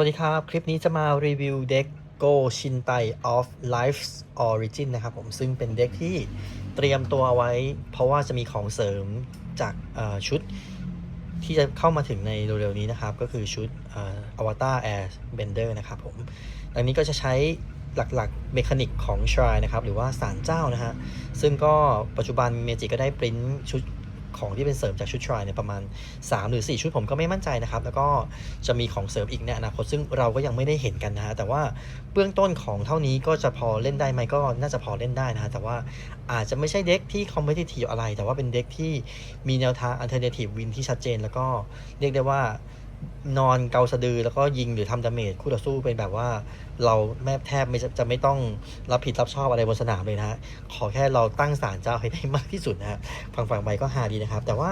สวัสดีครับ คลิปนี้จะมารีวิวเด็ก Go Shintai of Life's Origin นะครับผมซึ่งเป็นเด็กที่เตรียมตัวไว้ เพราะว่าจะมีของเสริมจากชุดที่จะเข้ามาถึงในเร็วๆนี้นะครับ ก็คือชุดอวตาร Air Bender นะครับผมดังนี้ก็จะใช้หลักๆเมคานิกของ Shrine นะครับ หรือว่าสารเจ้านะฮะ ซึ่งก็ปัจจุบันเมจิก็ได้ปริ้นชุด ของที่เป็นเสริมจากชุดชัยเนี่ยประมาณ 3 หรือ 4 ชุดผมก็ไม่มั่นใจนะครับ แล้วก็จะมีของเสริมอีกในอนาคตซึ่งเราก็ยังไม่ได้เห็นกันนะฮะแต่ว่าเบื้องต้นของเท่านี้ก็จะพอเล่นได้ไหมก็น่าจะพอเล่นได้นะฮะแต่ว่าอาจจะไม่ใช่เด็กที่คอมเพ t i t i v e อะไร แต่ว่าเป็นเด็กที่มีแนวทางอันเทอร์เนทีฟวินที่ชัดเจน แล้วก็เรียกได้ว่า นอนเกาสะดือแล้วก็ยิงหรือทำดาเมจคู่ต่อสู้เป็นแบบว่า เราแม่แทบไม่จะไม่ต้องรับผิดรับชอบอะไรบนสนามเลยนะฮะขอแค่เราตั้งศาลเจ้าให้ได้มากที่สุดนะฮะฝั่งฝั่งไปก็หาดีนะครับ แต่ว่า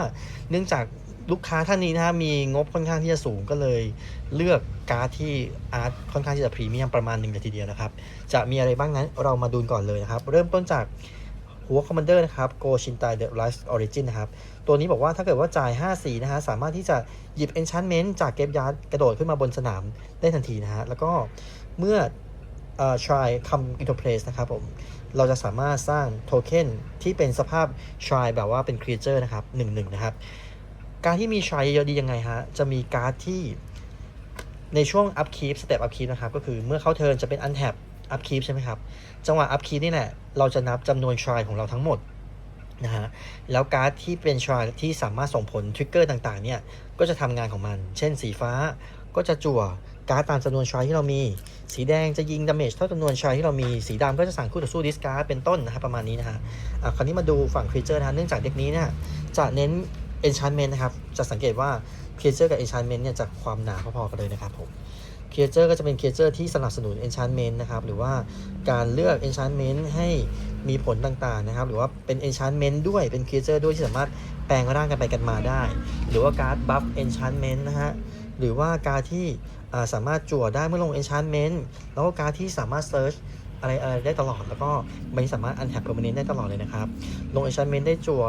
เนื่องจากลูกค้าท่านนี้นะฮะมีงบค่อนข้างที่จะสูงก็เลย เลือกการ์ดที่อาร์ตค่อนข้างที่จะพรีเมียมประมาณหนึ่งเลยทีเดียวนะครับ จะมีอะไรบ้างนั้นเรามาดูก่อนเลยนะครับ เริ่มต้นจาก หัวคอมมานเดอร์นะครับโกชินไตเดอะไลฟ์ออริจินนะครับ ตัวนี้บอกว่าถ้าเกิดว่าจ่าย 5 สีนะฮะ สามารถที่จะหยิบ enchantment จากเก็บยาร์ดกระโดดขึ้นมาบนสนามได้ทันทีนะฮะ แล้วก็เมื่อเอ่อ try come into place นะครับผม เราจะสามารถสร้างโทเค็นที่เป็นสภาพ try แบบว่าเป็น creature นะครับ1นนะครับ การที่มี try เยอะดียังไงฮะ จะมีการ์ดที่ในช่วง upkeep step upkeep นะครับ ก็คือเมื่อเข้าเทิร์นจะเป็น untap upkeep ใช่ไหมครับ จังหวะ upkeep นี่แหละ เราจะนับจำนวน try ของเราทั้งหมดนะฮะ แล้วการ์ดที่เป็นทรายที่สามารถส่งผลทริกเกอร์ต่างๆ เนี่ย ก็จะทำงานของมัน เช่นสีฟ้าก็จะจั่วการ์ดตามจำนวนทรายที่เรามี สีแดงจะยิงดาเมจเท่าจำนวนทรายที่เรามี สีดำก็จะสั่งคู่ต่อสู้ดิสการ์ดเป็นต้นนะครับประมาณนี้นะฮะอะคราวนี้มาดูฝั่งครีเจอร์นะฮะเนื่องจากเด็กนี้เนี่ยจะเน้น enchantment นะครับ จะสังเกตว่าครีเจอร์กับ enchantment เนี่ยจะความหนาพอๆกันเลยนะครับผม ครีเจอร์ก็จะเป็นครีเจอร์ที่สนับสนุน enchantment นะครับ หรือว่าการเลือก enchantment ให้มีผลต่างๆนะครับ หรือว่าเป็น enchantment ด้วยเป็นครีเจอร์ด้วยที่สามารถแปลงร่างกันไปกันมาได้ หรือว่าการ์ด buff enchantment นะฮะ หรือว่าการที่สามารถจั่วได้เมื่อลง enchantment แล้วก็การที่สามารถ search อะไรอะไรได้ตลอดแล้วก็ไม่สามารถ untap permanent ได้ตลอดเลยนะครับ ลง enchantment ได้จั่ว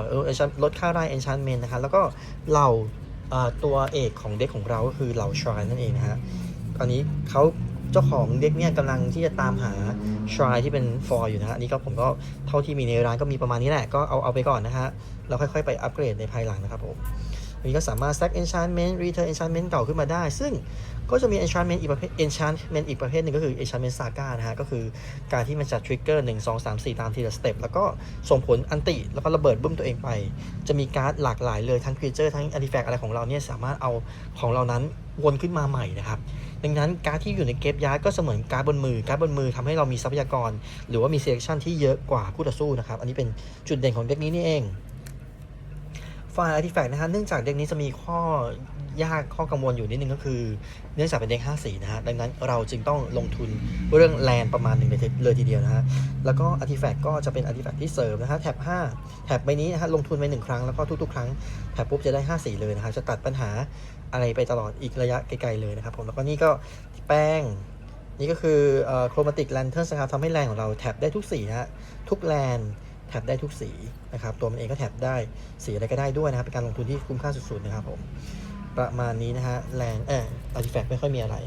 ลดค่าได้ enchantment นะครับแล้วก็เหล่าตัวเอกของเด็กของเราก็คือเหล่า shrine นั่นเองนะฮะ ตอนนี้เขาเจ้าของเด็กเนี่ยกำลังที่จะตามหา shrine ที่เป็น for อยู่นะฮะอันนี้ก็ผมก็เท่าที่มีในร้านก็มีประมาณนี้แหละ ก็เอาเอาไปก่อนนะฮะแล้วค่อยๆไปอัปเกรดในภายหลังนะครับผมอันนี้ก็สามารถ stack enchantment return enchantment เก่าขึ้นมาได้ ซึ่งก็จะมี enchantment อีกประเภท enchantment อีกประเภทหนึ่งก็คือ enchantment saga นะฮะ ก็คือการที่มันจะ trigger 1 2 3 4 ตามทีละสเต็ปแล้วก็ส่งผลอันติ แล้วก็ระเบิดบึ้มตัวเองไป จะมีการ์ดหลากหลายเลยทั้ง creature ทั้ง artifact อะไรของเราเนี่ย สามารถเอาของเรานั้นวนขึ้นมาใหม่นะครับ ดังนั้นการที่อยู่ในเก็บยาร์ดก็เสมือนการบนมือการบนมือทำให้เรามีทรัพยากร หรือว่ามี selection ที่เยอะกว่าคู่ต่อสู้นะครับ อันนี้เป็นจุดเด่นของเด็กนี้นี่เองฝ่าย artifact นะฮะเนื่องจากเด็กนี้จะมีข้อยากข้อกังวลอยู่นิดนึงก็คือ เนื่องจากเป็นเด็ก5สีนะฮะดังนั้นเราจึงต้องลงทุนเรื่องแลนประมาณหนึ่งเลยทีเดียวนะฮะแล้วก็ artifact ก็จะเป็น artifact ที่เสริมนะฮะแท็บ5แท็บใบนี้นะฮะลงทุนไปหนึ่งครั้งแล้วก็ทุกๆ ครั้งแท็บปุ๊บจะได้5สีเลยนะฮะจะตัดปัญหา อะไรไปตลอดอีกระยะไกลๆเลยนะครับผมแล้วก็นี่ก็แป้ง นี่ก็คือโครมาติกแลนเทิร์นนะครับทำให้แลนของเราแท็บได้ทุกสีนะฮะทุกแลนแท็บได้ทุกสีนะครับตัวมันเองก็แท็บได้สีอะไรก็ได้ด้วยนะครับเป็นการลงทุนที่คุ้มค่าสุดๆนะครับผมประมาณนี้นะฮะแลนเอออาร์ติแฟกต์ไม่ค่อยมีอะไร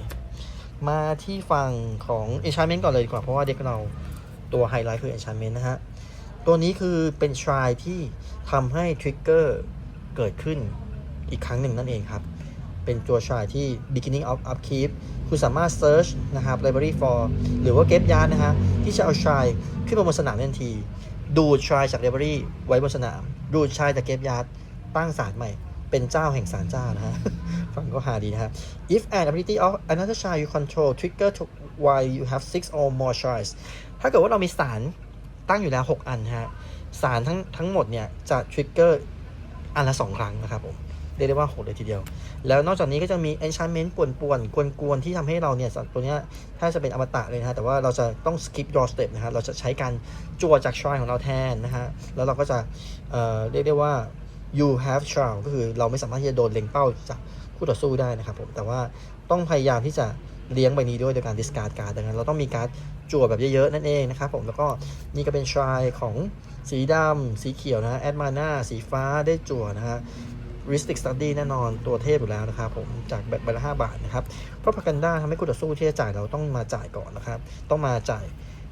มาที่ฝั่งของ enchantment ก่อนเลยดีกว่าเพราะว่าเด็กเราตัวไฮไลท์คือ enchantment นะฮะตัวนี้คือเป็น try ที่ทำให้ทริกเกอร์เกิดขึ้นอีกครั้งหนึ่งนั่นเองครับ เป็นตัว try ที่ beginning of upkeep คุณสามารถ search นะครับ library for หรือว่า get yard นะฮะที่จะเอา try ขึ้นมาบนสนามทันที ดูด try จาก library ไว้บนสนาม ดูด try จาก get yard ตั้งศาลใหม่ เป็นเจ้าแห่งศาลเจ้านะฮะ ฟังก็หาดีนะฮะ if an ability of another child you control trigger to while you have six or more shards ถ้าเกิดว่าเรามีสารตั้งอยู่แล้ว 6 อันฮะสารทั้งทั้งหมดเนี่ยจะ trigger อันละ 2 ครั้งนะครับผม รียกได้ว่าโหดเลยทีเดียว แล้วนอกจากนี้ก็จะมี enchantment ป่วนป่วนกวนกวนๆที่ทำให้เราเนี่ยสัตว์ตัวเนี้ยถ้าจะเป็นอมตะเลยนะฮะแต่ว่าเราจะต้อง skip your step นะฮะเราจะใช้การจั่วจาก shrine ของเราแทนนะฮะแล้วเราก็จะเอ่อเรียกได้ว่า you have trial ก็คือเราไม่สามารถที่จะโดนเล็งเป้าจากคู่ต่อสู้ได้นะครับผมแต่ว่าต้องพยายามที่จะเลี้ยงใบนี้ด้วยโดยการ discard การ์ดดังนั้นเราต้องมีการ์ดจั่วแบบเยอะๆ นั่นเองนะครับผมแล้วก็นี่ก็เป็น try ของสีดำสีเขียวนะแอดมาน่าสีฟ้าได้จั่วนะฮะ Ristic Study แน่นอนตัวเทพอยู่แล้วนะครับผมจากแบบใบละ5บาทนะครับ เพราะพากันด้าทำให้คู่ต่อสู้ที่จะจ่ายเราต้องมาจ่ายก่อนนะครับ ต้องมาจ่าย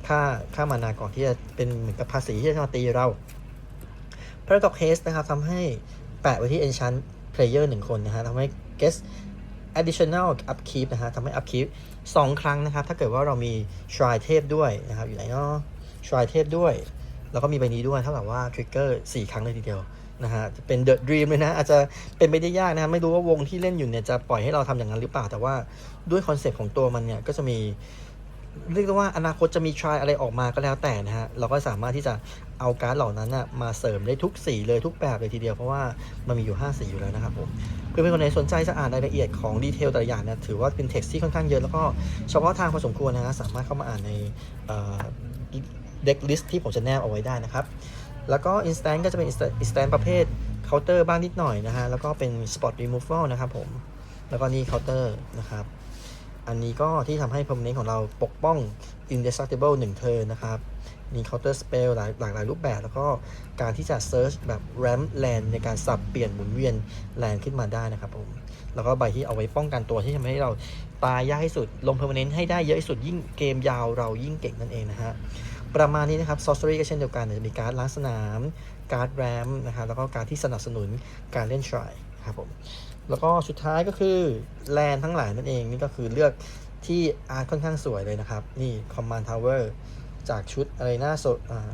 ค่าค่ามานาก่อนที่จะเป็นเหมือนกับภาษีที่จะมาตีเรา Paradox Haste นะครับทำให้แปะไว้ที่ Enchant Player หนึ่งคนนะฮะทำให้ Guest Additional Upkeep นะฮะทำให้ Upkeep สองครั้งนะครับ ถ้าเกิดว่าเรามี Shrine เทพด้วยนะครับ อยู่ไหนเนาะ Shrine เทพด้วย แล้วก็มีใบนี้ด้วยเท่ากับว่า Trigger 4 ครั้งเลยทีเดียว นะฮะจะเป็น The Dream เลยนะ อาจจะเป็นไปได้ยากนะฮะไม่รู้ว่าวงที่เล่นอยู่เนี่ยจะปล่อยให้เราทำอย่างนั้นหรือเปล่า แต่ว่าด้วยคอนเซปต์ของตัวมันเนี่ยก็จะมี เรียกว่าอนาคตจะมีทรายอะไรออกมาก็แล้วแต่นะฮะเราก็สามารถที่จะเอาการ์ดเหล่านั้นนะมาเสริมได้ทุกสีเลยทุกแบบเลยทีเดียวเพราะว่ามันมีอยู่ 5 สีอยู่แล้วนะครับผมเพื่อนๆคนไหนสนใจจะอ่านรายละเอียดของดีเทลแต่ละอย่างนะถือว่าเป็นเท็กซ์ที่ค่อนข้างเยอะแล้วก็เฉพาะทางพอสมควรนะฮะสามารถเข้ามาอ่านในเด็กลิสต์ที่ผมจะแนบเอาไว้ได้นะครับ แล้วก็ instant ก็จะเป็น instant ประเภทเคาน์เตอร์บ้างนิดหน่อยนะฮะ แล้วก็เป็น spot removal นะครับผม แล้วก็นี่เคาน์เตอร์นะครับ อันนี้ก็ที่ทำให้ permanent ของเราปกป้อง indestructible 1 เทิร์นนะครับ มี counter spell หลายหลากหลายรูปแบบ แล้วก็การที่จะ search แบบ ramp land ในการสับเปลี่ยนหมุนเวียนแลนขึ้นมาได้นะครับผม แล้วก็ใบที่เอาไว้ป้องกันตัวที่ทำให้เราตายยากที่สุด ลง permanent ให้ได้เยอะที่สุดยิ่งเกมยาวเรายิ่งเก่งนั่นเองนะฮะ ประมาณนี้นะครับ sorcery ก็เช่นเดียวกันจะมีการดล้างสนาม การ์ดแรมนะครับแล้วก็การดที่สนับสนุนการเล่น try ครับผมแล้วก็สุดท้ายก็คือแลนทั้งหลายนั่นเองนี่ก็คือเลือกที่อาร์ตค่อนข้างสวยเลยนะครับ นี่ Command Tower จากชุดอะไรหน้าสดอ่า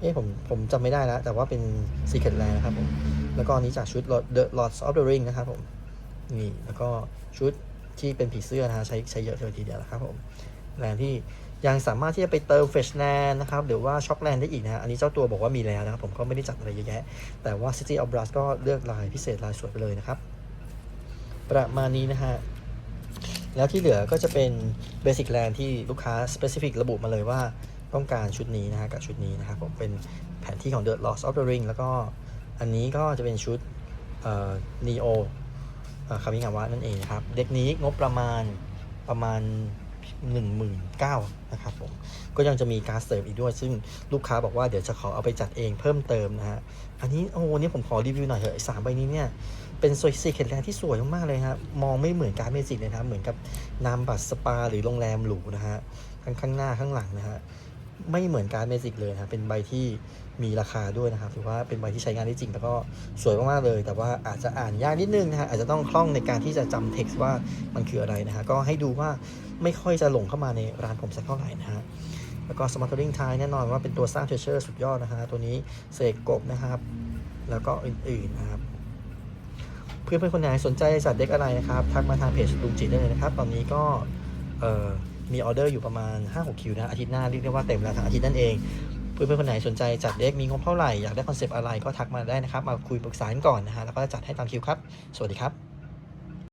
เอ้ผมผมจำไม่ได้แล้ว แต่ว่าเป็น Secret Land นะครับผมแล้วก็นนี้จากชุด The Lords of the Ring นะครับผมนี่แล้วก็ชุดที่เป็นผีเสื้อนะฮะใช้ใช้เยอะเลยทีเดียวนะครับผมแลนที่ ยังสามารถที่จะไปเติมเฟชแลนนะครับหรือว่าช็อกแลนได้อีกนะฮะอันนี้เจ้าตัวบอกว่ามีแล้วนะครับ ผมก็ไม่ได้จัดอะไรเยอะแยะ แต่ว่า City of Brass ก็เลือกลายพิเศษลายสวยไปเลยนะครับ ประมาณนี้นะฮะแล้วที่เหลือก็จะเป็น Basic Land ที่ลูกค้า Specific ระบุมาเลยว่าต้องการชุดนี้นะฮะกับชุดนี้นะครับผมเป็นแผนที่ของ The Lost of the Ring แล้วก็อันนี้ก็จะเป็นชุดเอ่อ Neo เออคามิงาวะนั่นเองนะครับ เด็กนี้งบประมาณประมาณ 19,000นะครับผมก็ยังจะมีการเสริมอีกด้วย ซึ่งลูกค้าบอกว่าเดี๋ยวจะขอเอาไปจัดเองเพิ่มเติมนะฮะอันนี้โอ้โหนี่ผมขอรีวิวหน่อยเถอะสามใบนี้เนี่ยเป็นสวยสีเคทแลนที่สวยมากๆเลยครับมองไม่เหมือนการเมจิกเลยนะเหมือนกับนามบัตรสปาหรือโรงแรมหรูนะฮะข้างข้างหน้าข้างหลังนะฮะ ไม่เหมือนการดเมจิกเลยนะเป็นใบที่มีราคาด้วยนะครับถือว่าเป็นใบที่ใช้งานได้จริง แล้วก็สวยมากๆเลย แต่ว่าอาจจะอ่านยากนิดนึงนะฮะอาจจะต้องคล่องในการที่จะจำเท็กซ์ว่ามันคืออะไรนะฮะก็ให้ดูว่าไม่ค่อยจะหลงเข้ามาในร้านผมสักเท่าไหร่นะฮะแล้วก็ Smothering Tide แน่นอนว่าเป็นตัวสร้างเทเชอร์สุดยอดนะฮะตัวนี้เสกกบนะครับ แล้วก็อื่นๆนะครับเพื่อนๆคนไหนสนใจจัดเด็กอะไรนะครับ ทักมาทางเพจลุงจิตได้เลยนะครับ ตอนนี้ก็เอ่อ มีออเดอร์อยู่ประมาณ 5-6 คิวนะอาทิตย์หน้าเรียกได้ว่าเต็มแล้วทั้งอาทิตย์นั่นเองเพื่อนเพื่อนๆคนไหนสนใจจัดเด็กมีงบเท่าไหร่อยากได้คอนเซปต์อะไรก็ทักมาได้นะครับ มาคุยปรึกษากันก่อนนะฮะแล้วก็จัดให้ตามคิวครับ สวัสดีครับ